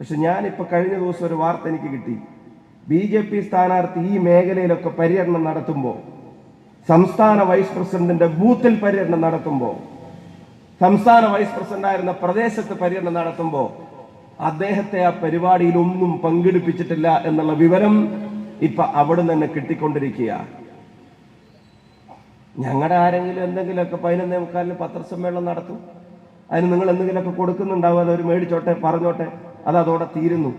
പക്ഷെ ഞാനിപ്പോൾ കഴിഞ്ഞ ദിവസം ഒരു വാർത്ത എനിക്ക് കിട്ടി. ബി ജെ പി സ്ഥാനാർത്ഥി ഈ മേഖലയിലൊക്കെ പര്യടനം നടത്തുമ്പോൾ സംസ്ഥാന വൈസ് പ്രസിഡന്റിന്റെ ബൂത്തിൽ പര്യടനം നടത്തുമ്പോൾ സംസ്ഥാന വൈസ് പ്രസിഡന്റ് ആയിരുന്ന പ്രദേശത്ത് പര്യടനം നടത്തുമ്പോൾ അദ്ദേഹത്തെ ആ പരിപാടിയിൽ ഒന്നും പങ്കെടുപ്പിച്ചിട്ടില്ല എന്നുള്ള വിവരം ഇപ്പൊ അവിടെ തന്നെ കിട്ടിക്കൊണ്ടിരിക്കുക ഞങ്ങളുടെ ആരെങ്കിലും എന്തെങ്കിലുമൊക്കെ പതിനൊന്നേ മുക്കാലിന് പത്രസമ്മേളനം നടത്തും? അതിന് നിങ്ങൾ എന്തെങ്കിലുമൊക്കെ കൊടുക്കുന്നുണ്ടാവും? അത് അവർ മേടിച്ചോട്ടെ പറഞ്ഞോട്ടെ? അത് അതോടെ തീരുന്നു.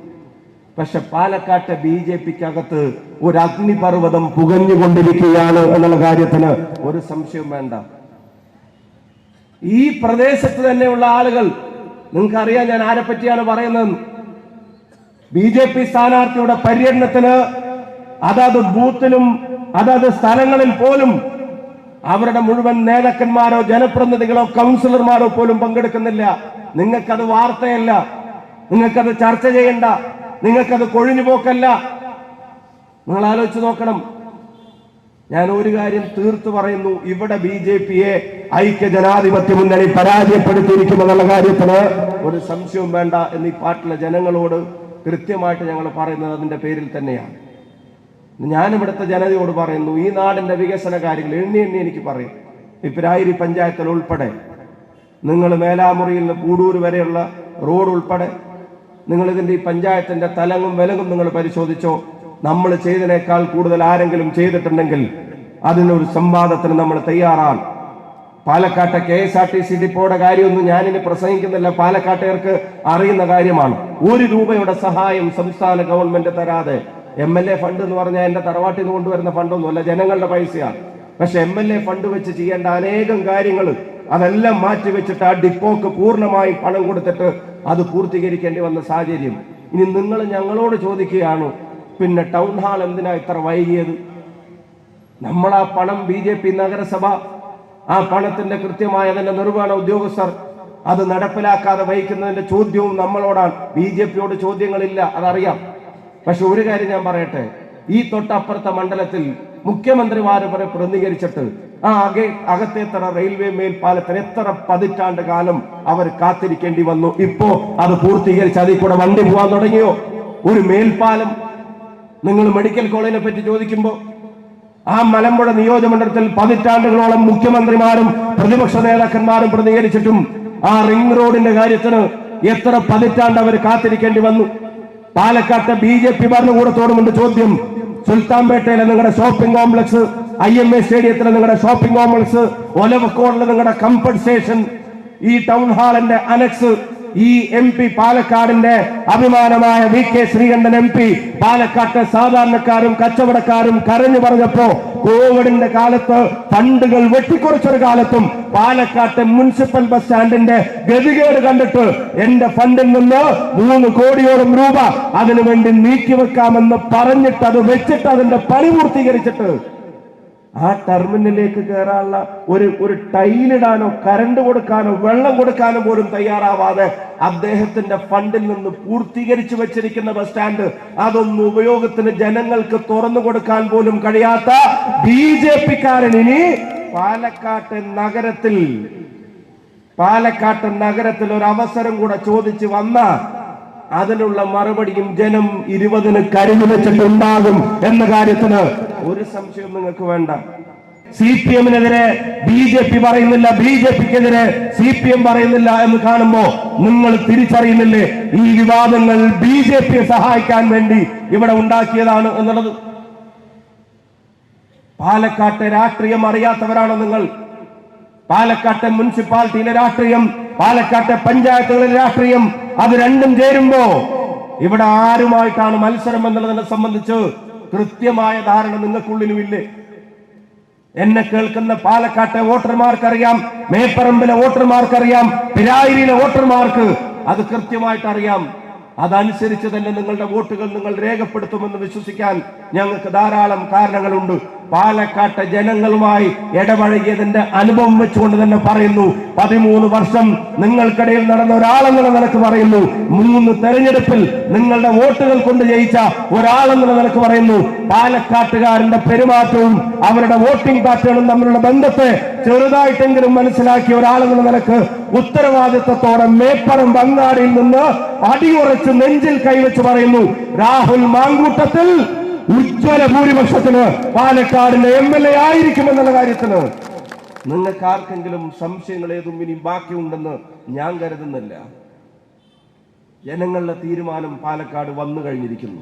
പക്ഷെ പാലക്കാട്ടെ ബി ജെ പിക്കകത്ത് ഒരു അഗ്നിപർവതം പുകഞ്ഞുകൊണ്ടിരിക്കുകയാണ് എന്നുള്ള കാര്യത്തിന് ഒരു സംശയവും വേണ്ട. ഈ പ്രദേശത്ത് തന്നെയുള്ള ആളുകൾ നിങ്ങൾക്കറിയാം ഞാൻ ആരെ പറ്റിയാണ് പറയുന്നത്? ബി ജെ പി സ്ഥാനാർത്ഥിയുടെ പര്യടനത്തിന് അതാത് ബൂത്തിലും അതാത് സ്ഥലങ്ങളിൽ പോലും അവരുടെ മുഴുവൻ നേതാക്കന്മാരോ ജനപ്രതിനിധികളോ കൗൺസിലർമാരോ പോലും പങ്കെടുക്കുന്നില്ല. നിങ്ങൾക്കത് വാർത്തയല്ല. നിങ്ങൾക്കത് ചർച്ച ചെയ്യണ്ട. നിങ്ങൾക്കത് കൊഴിഞ്ഞു പോക്കല്ല. നിങ്ങൾ ആലോചിച്ച് നോക്കണം. ഞാൻ ഒരു കാര്യം തീർത്തു പറയുന്നു. ഇവിടെ ബി ജെ പിയെ ഐക്യ ജനാധിപത്യ മുന്നണി പരാജയപ്പെടുത്തിയിരിക്കുമെന്നുള്ള കാര്യത്തിന് ഒരു സംശയവും വേണ്ട എന്ന് ഈ പാട്ടിലെ ജനങ്ങളോട് കൃത്യമായിട്ട് ഞങ്ങൾ പറയുന്നത് അതിന്റെ പേരിൽ തന്നെയാണ്. ഞാൻ ഇവിടുത്തെ ജനതയോട് പറയുന്നു ഈ നാടിന്റെ വികസന കാര്യങ്ങൾ എണ്ണി എണ്ണി എനിക്ക് പറയും. ഇപ്പിരായിരി പഞ്ചായത്തിൽ ഉൾപ്പെടെ നിങ്ങൾ മേലാമുറിയിൽ നിന്ന് കൂടൂർ വരെയുള്ള റോഡ് ഉൾപ്പെടെ നിങ്ങൾ ഇതിന്റെ ഈ പഞ്ചായത്തിന്റെ തലങ്ങും വിലങ്ങും നിങ്ങൾ പരിശോധിച്ചോ? നമ്മൾ ചെയ്തതിനേക്കാൾ കൂടുതൽ ആരെങ്കിലും ചെയ്തിട്ടുണ്ടെങ്കിൽ അതിനൊരു സംവാദത്തിന് നമ്മൾ തയ്യാറാണ്. പാലക്കാട്ടെ K S R T C ഡിപ്പോയുടെ കാര്യമൊന്നും ഞാനിനി പ്രസംഗിക്കുന്നില്ല. പാലക്കാട്ടുകാർക്ക് അറിയുന്ന കാര്യമാണ്. ഒരു രൂപയുടെ സഹായം സംസ്ഥാന ഗവൺമെന്റ് തരാതെ എം എൽ എ ഫണ്ട് എന്ന് പറഞ്ഞാൽ എന്റെ തറവാട്ടിൽ നിന്ന് കൊണ്ടുവരുന്ന ഫണ്ടൊന്നുമല്ല ജനങ്ങളുടെ പൈസയാണ്. പക്ഷെ എം എൽ എ ഫണ്ട് വെച്ച് ചെയ്യേണ്ട അനേകം കാര്യങ്ങൾ അതെല്ലാം മാറ്റി വെച്ചിട്ട് ആ ഡിപ്പോക്ക് പൂർണമായി പണം കൊടുത്തിട്ട് അത് പൂർത്തീകരിക്കേണ്ടി വന്ന സാഹചര്യം. ഇനി നിങ്ങൾ ഞങ്ങളോട് ചോദിക്കുകയാണ് പിന്നെ ടൗൺ ഹാൾ എന്തിനാ ഇത്ര വൈകിയത്? നമ്മൾ ആ പണം ബി ജെ പി നഗരസഭ ആ പണത്തിന്റെ കൃത്യമായ അതിന്റെ നിർവഹണ ഉദ്യോഗസ്ഥർ അത് നടപ്പിലാക്കാതെ വഹിക്കുന്നതിന്റെ ചോദ്യവും നമ്മളോടാണ്. ബി ജെ പിയോട് ചോദ്യങ്ങളില്ല അതറിയാം. പക്ഷെ ഒരു കാര്യം ഞാൻ പറയട്ടെ ഈ തൊട്ടപ്പുറത്തെ മണ്ഡലത്തിൽ മുഖ്യമന്ത്രിമാരെ പ്രതികരിച്ചിട്ട് ആ അകെ അകത്തേത്തറ റെയിൽവേ മേൽപ്പാലത്തിന് എത്ര പതിറ്റാണ്ട് കാലം അവർ കാത്തിരിക്കേണ്ടി വന്നു. ഇപ്പോ അത് പൂർത്തീകരിച്ച് അതിൽ കൂടെ വണ്ടി പോകാൻ തുടങ്ങിയോ? ഒരു മേൽപ്പാലം. നിങ്ങൾ മെഡിക്കൽ കോളേജിനെ പറ്റി ചോദിക്കുമ്പോൾ ആ മലമ്പുഴ നിയോജകമണ്ഡലത്തിൽ പതിറ്റാണ്ടുകളോളം മുഖ്യമന്ത്രിമാരും പ്രതിപക്ഷ നേതാക്കന്മാരും പ്രതികരിച്ചിട്ടും ആ റിംഗ് റോഡിന്റെ കാര്യത്തിന് എത്ര പതിറ്റാണ്ട് അവർ കാത്തിരിക്കേണ്ടി വന്നു. പാലക്കാട്ടെ ബി ജെ പി ഭരണകൂടത്തോടുമുണ്ട് ചോദ്യം. സുൽത്താൻപേട്ടയിലെ നിങ്ങളുടെ shopping complex I M A സ്റ്റേഡിയത്തിലെ നിങ്ങളുടെ ഷോപ്പിംഗ് കോംപ്ലക്സ് ഒലവക്കോടിലെ നിങ്ങളുടെ കംഫർട്ട് സ്റ്റേഷൻ ഈ ടൗൺ ഹാളിന്റെ അനക്സ് ഈ എം പി പാലക്കാടിന്റെ അഭിമാനമായ V K Sreekandan M P പാലക്കാട്ടെ സാധാരണക്കാരും കച്ചവടക്കാരും കരഞ്ഞു പറഞ്ഞപ്പോ കോവിഡിന്റെ കാലത്ത് ഫണ്ടുകൾ വെട്ടിക്കുറച്ചൊരു കാലത്തും പാലക്കാട്ടെ മുനിസിപ്പൽ ബസ് സ്റ്റാൻഡിന്റെ ഗതികേട് കണ്ടിട്ട് എന്റെ ഫണ്ടിൽ നിന്ന് മൂന്ന് കോടിയോളം രൂപ അതിനുവേണ്ടി നീക്കിവെക്കാമെന്ന് പറഞ്ഞിട്ട് അത് വെച്ചിട്ട് അതിന്റെ പണി പൂർത്തീകരിച്ചിട്ട് ആ ടെർമിനലിലേക്ക് കയറാനുള്ള ഒരു ഒരു ടൈലിടാനോ കരണ്ട് കൊടുക്കാനോ വെള്ളം കൊടുക്കാനോ പോലും തയ്യാറാവാതെ അദ്ദേഹത്തിന്റെ ഫണ്ടിൽ നിന്ന് പൂർത്തീകരിച്ചു വെച്ചിരിക്കുന്ന ബസ് സ്റ്റാൻഡ് അതൊന്നും ഉപയോഗത്തിന് ജനങ്ങൾക്ക് തുറന്നു കൊടുക്കാൻ പോലും കഴിയാത്ത ബി ജെ പിക്കാരൻ ഇനി പാലക്കാട്ട് നഗരത്തിൽ പാലക്കാട്ട് നഗരത്തിൽ ഒരു അവസരം കൂടെ ചോദിച്ചു വന്ന അതിനുള്ള മറുപടിയും ജനം ഇരുപതിന് കരുതി വെച്ചിട്ടുണ്ടാകും എന്ന കാര്യത്തിന് ഒരു സംശയവും നിങ്ങൾക്ക് വേണ്ട. സി പി എമ്മിനെതിരെ ബി ജെ പി പറയുന്നില്ല ബി ജെ പിക്കെതിരെ സി പി എം പറയുന്നില്ല എന്ന് കാണുമ്പോ നിങ്ങൾ തിരിച്ചറിയുന്നില്ലേ? ഈ വിവാദങ്ങൾ ബി ജെ പിയെ സഹായിക്കാൻ വേണ്ടി ഇവിടെ ഉണ്ടാക്കിയതാണ് എന്നുള്ളത്. പാലക്കാട്ടെ രാഷ്ട്രീയം അറിയാത്തവരാണോ നിങ്ങൾ? പാലക്കാട്ടെ മുനിസിപ്പാലിറ്റിയിലെ രാഷ്ട്രീയം പാലക്കാട്ടെ പഞ്ചായത്തുകളിലെ രാഷ്ട്രീയം അത് രണ്ടും ചേരുമ്പോ ഇവിടെ ആരുമായിട്ടാണ് മത്സരം എന്നുള്ളതിനെ സംബന്ധിച്ച് കൃത്യമായ ധാരണ നിങ്ങൾക്കുള്ളിലുമില്ലേ? എന്നെ കേൾക്കുന്ന പാലക്കാട്ടെ വോട്ടർമാർക്കറിയാം മേപ്പറമ്പിലെ വോട്ടർമാർക്കറിയാം പിരായിരിയിലെ വോട്ടർമാർക്ക് അത് കൃത്യമായിട്ട് അറിയാം അതനുസരിച്ച് തന്നെ നിങ്ങളുടെ വോട്ടുകൾ നിങ്ങൾ രേഖപ്പെടുത്തുമെന്ന് വിശ്വസിക്കാൻ ഞങ്ങൾക്ക് ധാരാളം കാരണങ്ങളുണ്ട്. പാലക്കാട്ടെ ജനങ്ങളുമായി ഇടപഴകിയതിന്റെ അനുഭവം വെച്ചുകൊണ്ട് തന്നെ പറയുന്നു. പതിമൂന്ന് വർഷം നിങ്ങൾക്കിടയിൽ നടന്ന ഒരാളെന്നുള്ള നിലയ്ക്ക് പറയുന്നു. മൂന്ന് തെരഞ്ഞെടുപ്പിൽ നിങ്ങളുടെ വോട്ടുകൾ കൊണ്ട് ജയിച്ച ഒരാളെന്നുള്ള നിലയ്ക്ക് പറയുന്നു. പാലക്കാട്ടുകാരന്റെ പെരുമാറ്റവും അവരുടെ വോട്ടിംഗ് പാറ്റേണും തമ്മിലുള്ള ബന്ധത്തെ ചെറുതായിട്ടെങ്കിലും മനസ്സിലാക്കിയ ഒരാളെന്നുള്ള നിലയ്ക്ക് ഉത്തരവാദിത്തത്തോടെ മേപ്പറം വങ്ങാടിയിൽ നിന്ന് അടിയുറച്ച് നെഞ്ചിൽ കൈവച്ച് പറയുന്നു. രാഹുൽ മാങ്കൂട്ടത്തിൽ ഉജ്ജ്വല ഭൂരിപക്ഷത്തിന് പാലക്കാടിന്റെ എം എൽ എ ആയിരിക്കുമെന്നുള്ള കാര്യത്തിന് നിങ്ങൾക്ക് ആർക്കെങ്കിലും സംശയങ്ങൾ ഏതും ഇനി ബാക്കിയുണ്ടെന്ന് ഞാൻ കരുതുന്നില്ല. ജനങ്ങളുടെ തീരുമാനം പാലക്കാട് വന്നു കഴിഞ്ഞിരിക്കുന്നു.